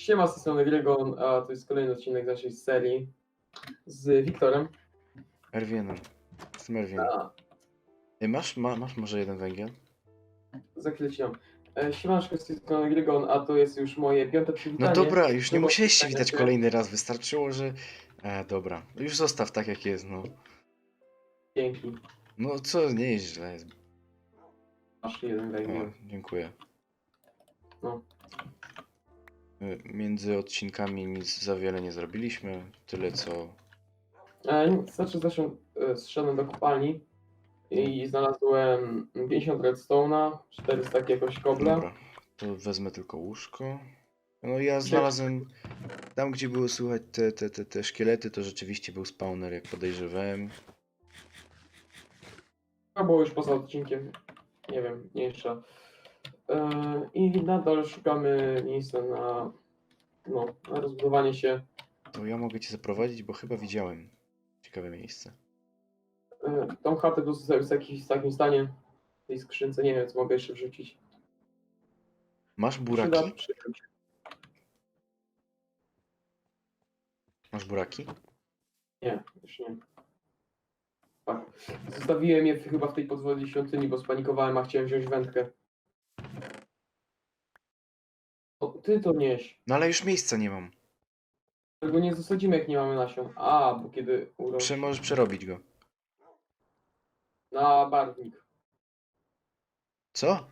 Siema, z tej strony Gregon, a to jest kolejny odcinek z naszej serii z Wiktorem. Erwienem. Jestem Erwienem. A, Ej, masz, ma, masz może jeden węgiel? za chwilę ci dam. E, Siemanczko, z tej strony Gregon, a to jest już moje piąte No przywitanie. dobra, już nie No bo- musiałeś się tak, witać tak. kolejny raz, wystarczyło, że... E, dobra, już zostaw tak jak jest, no. Dzięki, No co, nie jest źle. Jest... masz jeden O, węgiel. dziękuję. No. E, Między odcinkami nic za wiele nie zrobiliśmy, tyle co... E, znaczy zresztą e, zszedłem do kopalni i znalazłem 50 redstone'a, 400 jakiegoś kobla. Dobra, to wezmę tylko łóżko. No ja znalazłem... Tam, gdzie było słychać te, te, te, te szkielety, to rzeczywiście był spawner, jak podejrzewałem. To było już poza odcinkiem, nie wiem, mniejsza. E, I nadal szukamy miejsca na, no, na rozbudowanie się. To ja mogę cię zaprowadzić, bo chyba widziałem ciekawe miejsce. E, Tą chatę tu zostawić w, jakiś- w takim stanie, w tej skrzynce, nie wiem, co mogę jeszcze wrzucić. Masz Przyda buraki? Masz buraki? Nie, już nie. Tak. Zostawiłem je chyba w tej podwodnej świątyni, bo spanikowałem, a chciałem wziąć wędkę. O, ty to nieś. No ale już miejsca nie mam. Tego nie zasadzimy, jak nie mamy nasion. A, bo kiedy urośnie. Prze możesz przerobić go. Na barwnik. Co?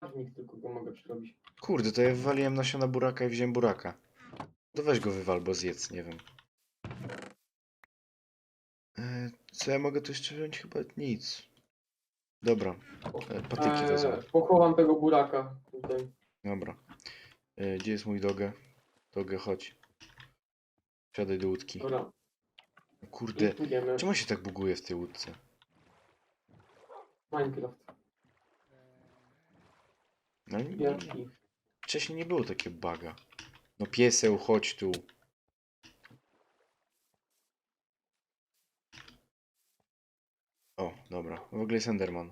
Barwnik tylko go mogę przerobić. Kurde, to ja wywaliłem nasiona buraka i wziąłem buraka. To weź go wywal, bo zjedz, nie wiem. E, co ja mogę tu jeszcze wziąć? Chyba nic. Dobra, e, patyki wezmę. Eee, pochowam tego buraka tutaj. Dobra. E, gdzie jest mój dogę? Dogę, chodź. Siadaj do łódki. Dobra. Kurde, czemu się tak buguje w tej łódce? Minecraft. No, nie, wcześniej nie było takie baga. No pieseł, chodź tu. O, dobra. W ogóle jest Enderman.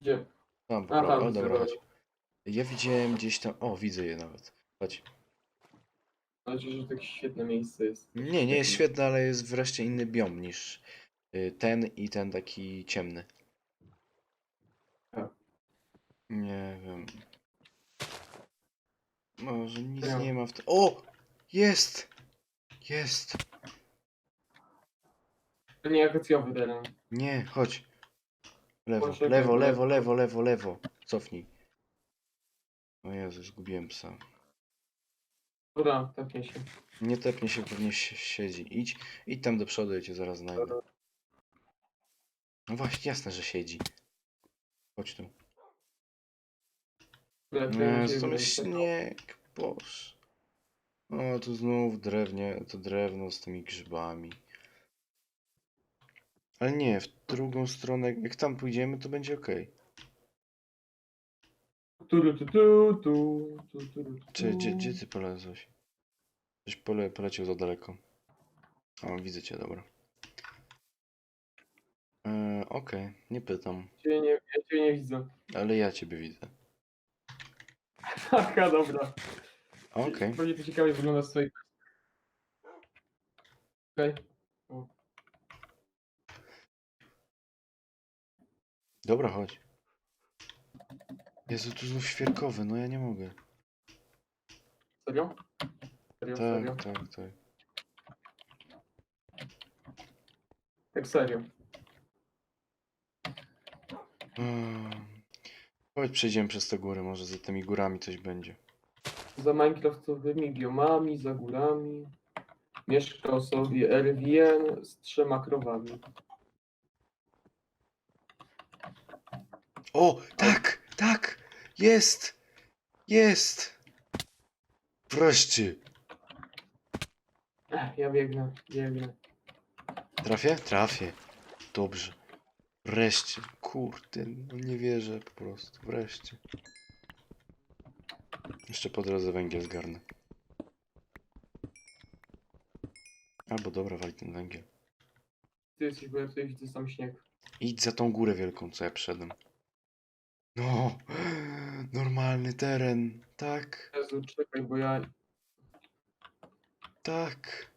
Gdzie? Tam, po A, tam, dobra. chodź. Ja widziałem gdzieś tam... O, widzę je nawet. Chodź. Znaczy, że tak świetne miejsce jest. Nie, nie jest świetne, ale jest wreszcie inny biom niż y, ten i ten taki ciemny. A. Nie wiem. Może nic Ja. nie ma w tym. O! Jest! Jest! To nie akacjowy teren. Nie, chodź. Lewo, lewo, lewo, lewo, lewo, lewo. Cofnij. Jezu, zgubiłem psa. Dobra, tepnie się. Nie tepnie się, pewnie si- siedzi. Idź, idź tam do przodu, ja cię zaraz znajdę. No właśnie, jasne, że siedzi. Chodź tu. Dobra, to Nie, będzie to śnieg, boż. O, tu znów drewnie, to drewno z tymi grzybami. Ale nie, w drugą stronę, jak tam pójdziemy, to będzie ok. Tu, tu, tu, tu, tu, tu, tu, tu. Czy, gdzie, gdzie ty polezłeś? Żeś pole, poleciał za daleko. O, widzę cię, dobra. E, Okej, nie pytam, Ciebie nie, ja ciebie nie widzę. ale ja ciebie widzę. Aha, dobra. Okej, Pewnie to ciekawie wygląda z twojej Okej. dobra, chodź. Jezu, tu znów świerkowy, no ja nie mogę. Serio? Serio, serio? Tak, tak, tak. Tak serio. Mm. Chodź przejdziemy przez te góry, może za tymi górami coś będzie. Za minecraftowymi biomami, za górami. Mieszkał sobie Erwien z trzema krowami. O, tak, tak, jest, jest. Wreszcie. Ech, ja biegnę, biegnę. Trafię? Trafię. Dobrze. Wreszcie. Kurde, no nie wierzę po prostu. Wreszcie. Jeszcze po drodze węgiel zgarnę. Albo dobra, wali ten węgiel. Ty jesteś, bo ja tutaj widzę sam śnieg. Idź za tą górę wielką, co ja przedem. No, Normalny teren. Tak, Jezu, czekaj, bo ja... tak.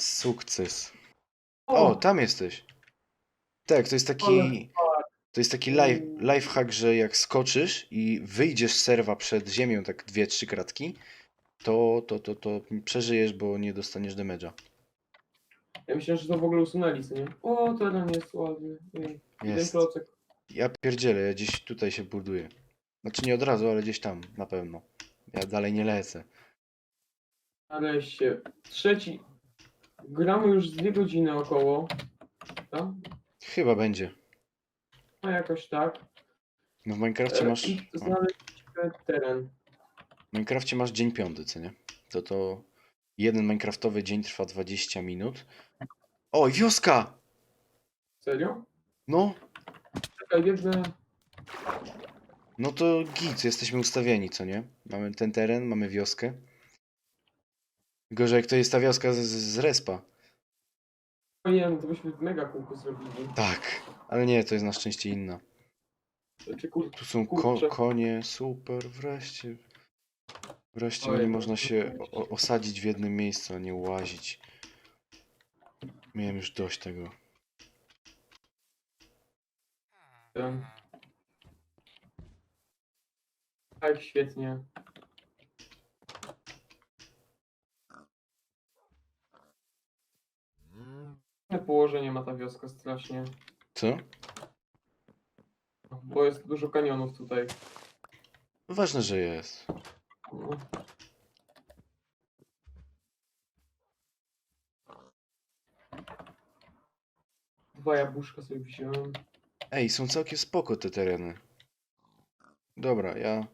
Sukces. O, tam jesteś. Tak, to jest taki. To jest taki life, lifehack, że jak skoczysz i wyjdziesz z serwa przed ziemią, tak dwie, trzy kratki, to, to, to, to przeżyjesz, bo nie dostaniesz damage'a. Ja myślałem, że to w ogóle usunęli, co nie? O, teren jest ładny. Ej, Jeden Jest. klocek. Ja pierdzielę, ja gdzieś tutaj się buduję. Znaczy nie od razu, ale gdzieś tam, na pewno. Ja dalej nie lecę. Nareszcie. Trzeci. Gramy już z dwie godziny około. Tak? Chyba będzie. No jakoś tak. No w Minecrafcie E, masz. I o, znaleźliśmy teren. W Minecrafcie masz dzień piąty, co nie? To to jeden Minecraftowy dzień trwa 20 minut. O, wioska! Serio? No, Czekaj, biegnę. no to git, jesteśmy ustawieni, co nie? Mamy ten teren, mamy wioskę. Gorzej jak to jest ta wioska z, z, respa. O nie, no to byśmy mega kółko zrobili. Tak, ale nie, to jest na szczęście inna. Czy kur... Tu są ko Kurczę. konie, super, wreszcie. Wreszcie Ojej, nie to można się o- osadzić w jednym miejscu, a nie łazić. Miałem już dość tego. ten. Tak, świetnie. Położenie ma ta wioska strasznie. Co? Bo jest dużo kanionów tutaj. Ważne, że jest. No. Dwa jabłuszka sobie wziąłem. Ej, są całkiem spoko te tereny. Dobra, ja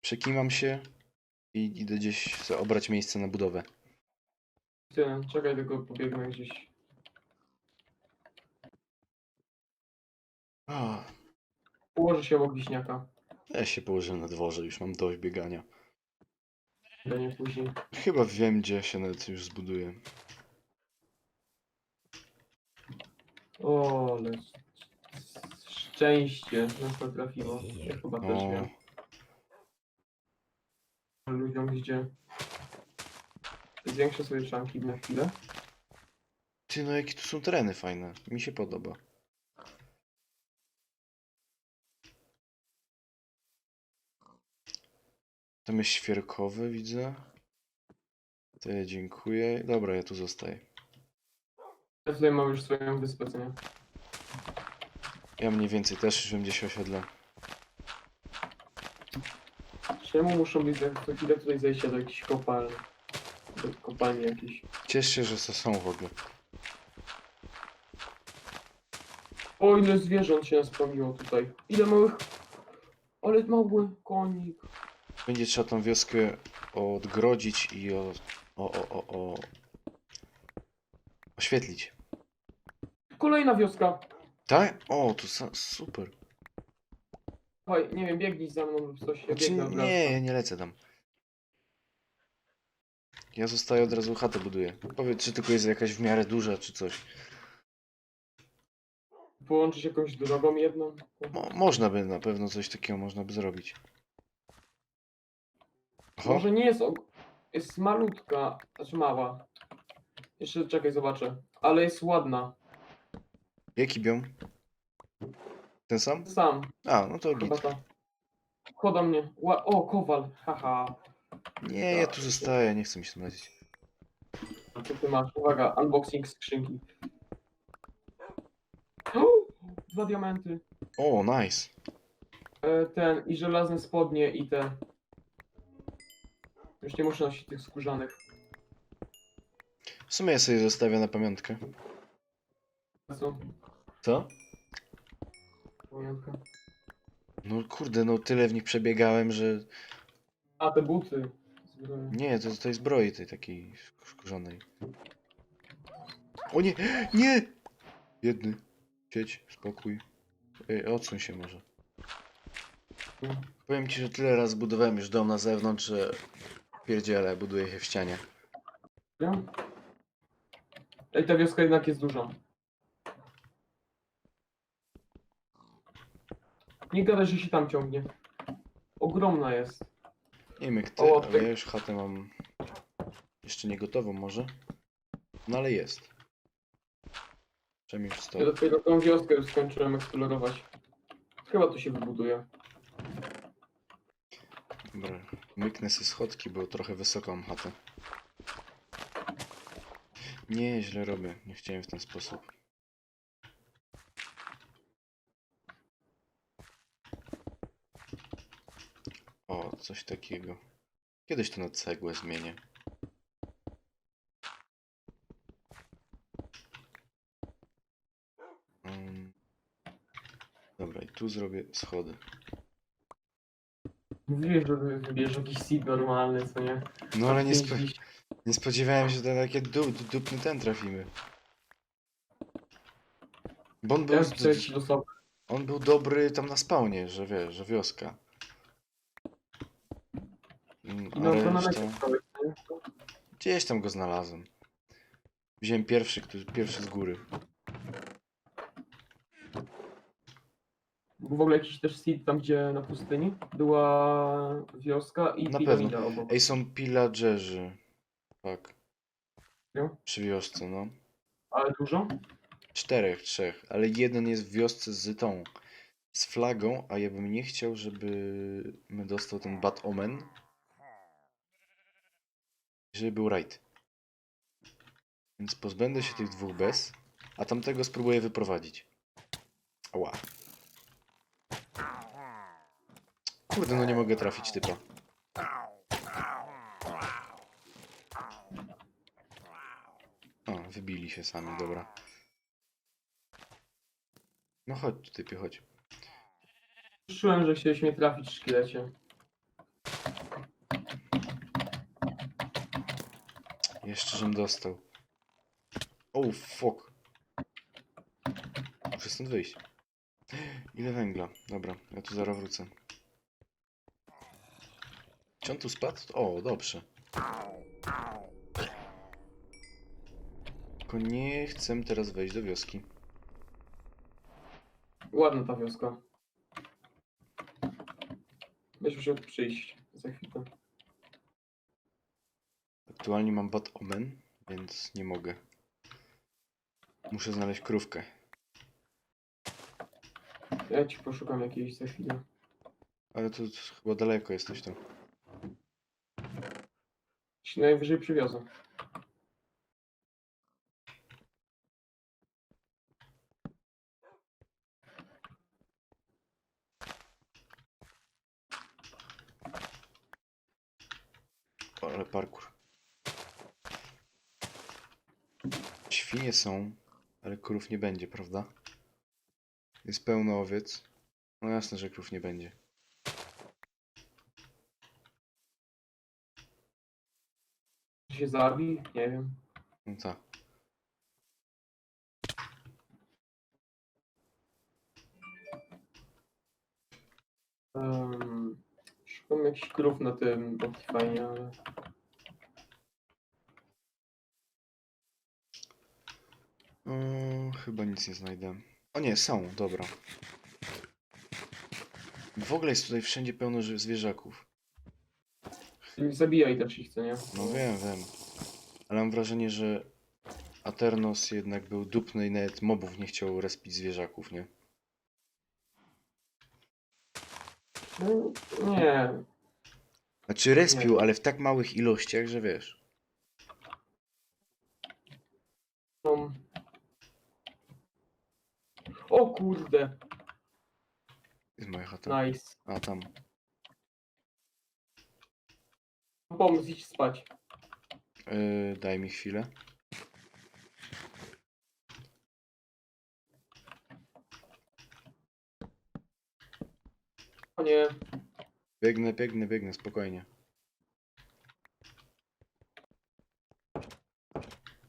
przekimam się i idę gdzieś sobie obrać miejsce na budowę. Tyle, czekaj, tylko pobiegnę gdzieś. A, Położę się obok wiśniaka. ja się położyłem na dworze, już mam dość biegania. Do nie później. Chyba wiem, gdzie się nawet już zbuduję. O, ale sz- szczęście nas to trafiło. Ja chyba też O. Ludziom gdzie. Zwiększę sobie szanki na chwilę. ty, no jakie tu są tereny fajne. Mi się podoba. Tam jest świerkowy, widzę. Te dziękuję. Dobra, ja tu zostaję. Ja tutaj mam już swoją wyspę, co nie? Ja mniej więcej też już wiem, gdzie się osiedlę. Czemu muszą być za chwilę tutaj zejścia do jakichś kopalni? Do kopalni jakiejś. Ciesz się, że to są w ogóle. O, ile zwierząt się naspełniło tutaj. Ile małych... Ale mały konik. Będzie trzeba tą wioskę odgrodzić i o, o, o, o, o oświetlić. Kolejna wioska. Tak? O, tu sa- super. Słuchaj, nie wiem, biegnij za mną lub coś. Ja Znaczy, biegnę od razu. nie, ja nie lecę tam. Ja zostaję od razu chatę buduję. Powiedz, czy tylko jest jakaś w miarę duża, czy coś. Połączyć jakąś drogą jedną. Mo można by na pewno coś takiego można by zrobić. Oho, Może nie jest... Og... Jest malutka, znaczy mała. Jeszcze czekaj, zobaczę. Ale jest ładna. Jaki biom? Ten sam? Sam, A, no to chyba git. ta. Choda mnie. Ła... O, kowal. Haha. Nie, ja tu zostaję, nie chcę mi się lecieć. A co ty masz? Uwaga, unboxing skrzynki. Dwa diamenty. O, nice. E, ten i żelazne spodnie i te. Już nie muszę nosić tych skórzanych. W sumie ja sobie zostawię na pamiątkę. Co? Co? Pamiątka. No kurde, no tyle w nich przebiegałem, że... A, te buty. Zbroje. Nie, to, to jest zbroi tej takiej skórzanej. O nie! Nie! Jedny. Siedź, spokój. Ej, odsuń się może. Powiem ci, że tyle razy budowałem już dom na zewnątrz, że pierdzielę, buduję się w ścianie. Nie? Ej, ta wioska jednak jest duża. Nie gadaj, że się tam ciągnie. ogromna jest. Nie wiem jak ty, O, ale ty- ja już chatę mam jeszcze nie gotową może. No ale jest. Przynajmniej już Ja stoi. dopiero tą wioskę już skończyłem eksplorować. Chyba tu się wybuduje. Dobra, myknę sobie schodki, bo trochę wysoko mam chatę. Nie, źle robię. Nie chciałem w ten sposób. O, coś takiego. Kiedyś to na cegłę zmienię. Mm. Dobra, i tu zrobię schody. Mówiłeś, że wy- wybierzesz jakiś seed normalny, co nie? No ale nie, spo, nie spodziewałem się, że na takie du, du, dupny ten trafimy. Bo on był, losowy. on był dobry tam na spawnie, że wiesz, że wioska. No to na mecie co nie? Gdzieś tam go znalazłem. Wziąłem pierwszy, który, pierwszy z góry. Był w ogóle jakiś też seed tam, gdzie na pustyni była wioska i Na piramida pewno. obok. Ej, są pillagerzy. Tak. No. Przy wiosce, no. Ale dużo? Czterech, trzech, ale jeden jest w wiosce z tą, z flagą, a ja bym nie chciał, żeby my dostał ten Bad Omen. Żeby był raid. Więc pozbędę się tych dwóch bez, a tamtego spróbuję wyprowadzić. Ała. Kurde, no nie mogę trafić typa. O, wybili się sami, dobra. No chodź typie, chodź. Czułem, że chciałeś mnie trafić w szkielecie. Jeszcze żem dostał. Oh, fuck. Muszę stąd wyjść. Ile węgla? Dobra, ja tu zaraz wrócę. Czy on tu spadł? O, dobrze. Tylko nie chcę teraz wejść do wioski. Ładna ta wioska. Będziesz musiał przyjść za chwilę. Aktualnie mam bad omen, więc nie mogę. Muszę znaleźć krówkę. Ja ci poszukam jakiejś za chwilę. Ale to chyba daleko jesteś tam. Ci najwyżej przywiozę. O, ale parkour. Świnie są, ale krów nie będzie, prawda? Jest pełno owiec. No jasne, że krów nie będzie. Czy się zabi? Nie wiem. No tak. Um, szukam jakichś krów na tym Optifine, ale... O, chyba nic nie znajdę. O nie, są, dobra. W ogóle jest tutaj wszędzie pełno ży- zwierzaków. Nie zabijaj też ich, co nie? No wiem, wiem. Ale mam wrażenie, że Aternos jednak był dupny i nawet mobów nie chciał respić zwierzaków, nie? No, nie. Znaczy respił, ale w tak małych ilościach, że wiesz. No. O kurde, Jest moja chata. nice. A tam. Pomysł, idź spać. Yy, daj mi chwilę. O nie, Biegnę, biegnę, biegnę, spokojnie.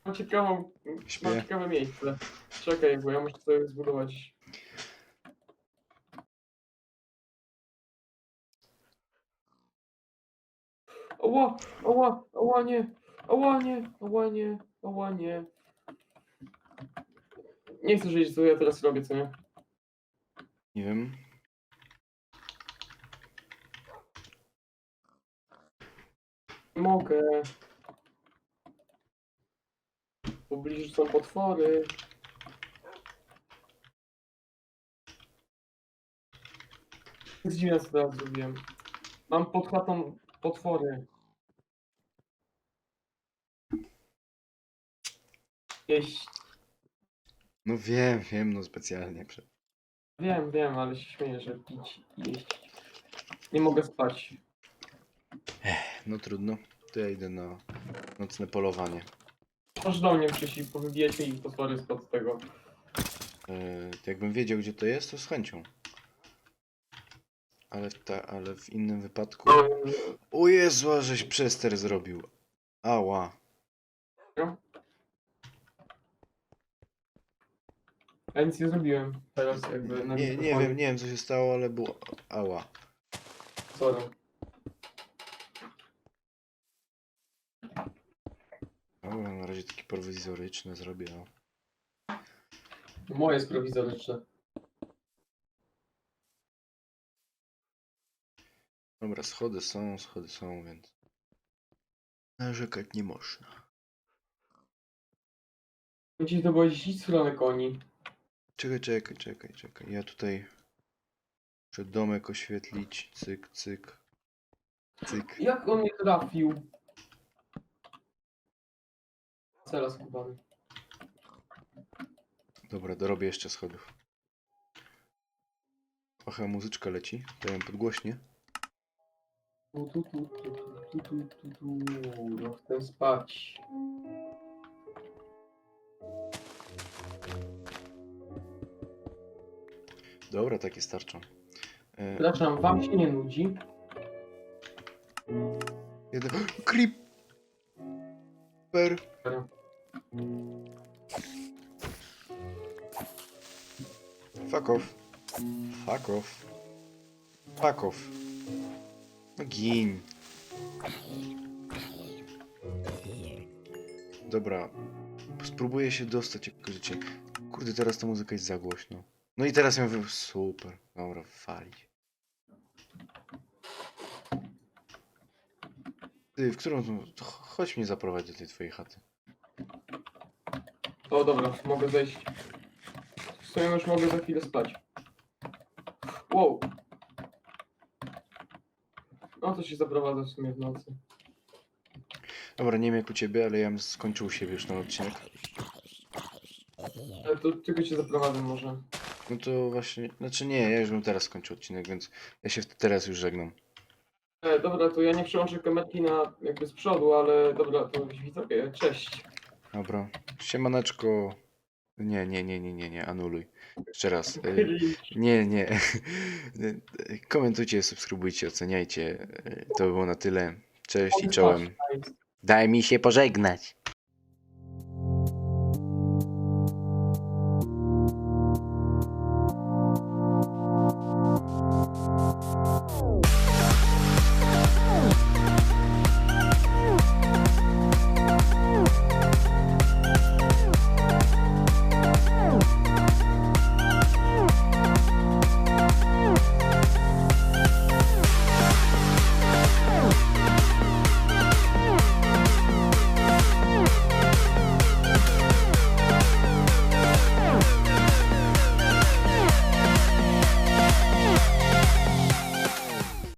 mam ciekawą, Śpię. mam ciekawe miejsce. Czekaj, bo ja muszę sobie zbudować. Oła, oła, oła nie, oła nie, oła nie, oła nie. Nie chcę wiedzieć, co ja teraz robię, co nie? Nie wiem. Mogę. W pobliżu są potwory. Jest dziwne, co teraz zrobiłem. Mam pod chatą potwory. Jeść. No wiem, wiem, no specjalnie. Wiem, wiem, ale się śmieję, że pić i jeść. Nie mogę spać. No trudno. To ja idę na nocne polowanie. Aż do mnie przyjść i powybijać mi potwory spod tego. E, jakbym wiedział, gdzie to jest, to z chęcią. Ale, ta, ale w innym wypadku... O Jezu, żeś przester zrobił. Ała. Ja nic nie zrobiłem. Teraz jakby na Nie, nie mikrofonie. wiem, nie wiem co się stało, ale było... Ała. Sorry. Dobra, na razie taki prowizoryczny zrobię. No. Moje jest prowizoryczne. Dobra, schody są, schody są, więc... Narzekać nie można. Musisz dowodzić w stronę koni. Czekaj, czekaj, czekaj, czekaj. Ja tutaj... Muszę domek oświetlić. Cyk, cyk. Cyk. Jak on nie trafił? Cela skubany. Dobra, dorobię jeszcze schodów. Trochę muzyczka leci, to ją podgłośnie. Tu, tu, tu, tu, tu, tu, tu, tu. No chcę spać. Dobra, takie starczą. E, Przepraszam, wam się nie nudzi? jeden... Creep! Per. Fuck off. Fuck off. Fuck off. No gin. Dobra. Spróbuję się dostać jak życie. Kurde, teraz ta muzyka jest za głośno. No i teraz ją wy... Super. Dobra, walić. Ty, w którą... to Chodź mnie zaprowadź do tej twojej chaty. O dobra, mogę zejść. W sumie już mogę za chwilę spać. Wow. No to się zaprowadza w sumie w nocy. Dobra, nie wiem jak u ciebie, ale ja bym skończył siebie już ten odcinek. Ale to tylko cię zaprowadzę może. No to właśnie, znaczy nie, ja już bym teraz skończył odcinek, więc ja się teraz już żegnam. E, dobra, to ja nie przełączę kamerki na jakby z przodu, ale dobra, to widzowie, cześć. Dobra, siemaneczko. Nie, nie, nie, nie, nie, nie, anuluj. Jeszcze raz. y, Cringe. Nie, nie. Komentujcie, subskrybujcie, oceniajcie. Y, To by było na tyle. Cześć i czołem. Daj mi się pożegnać.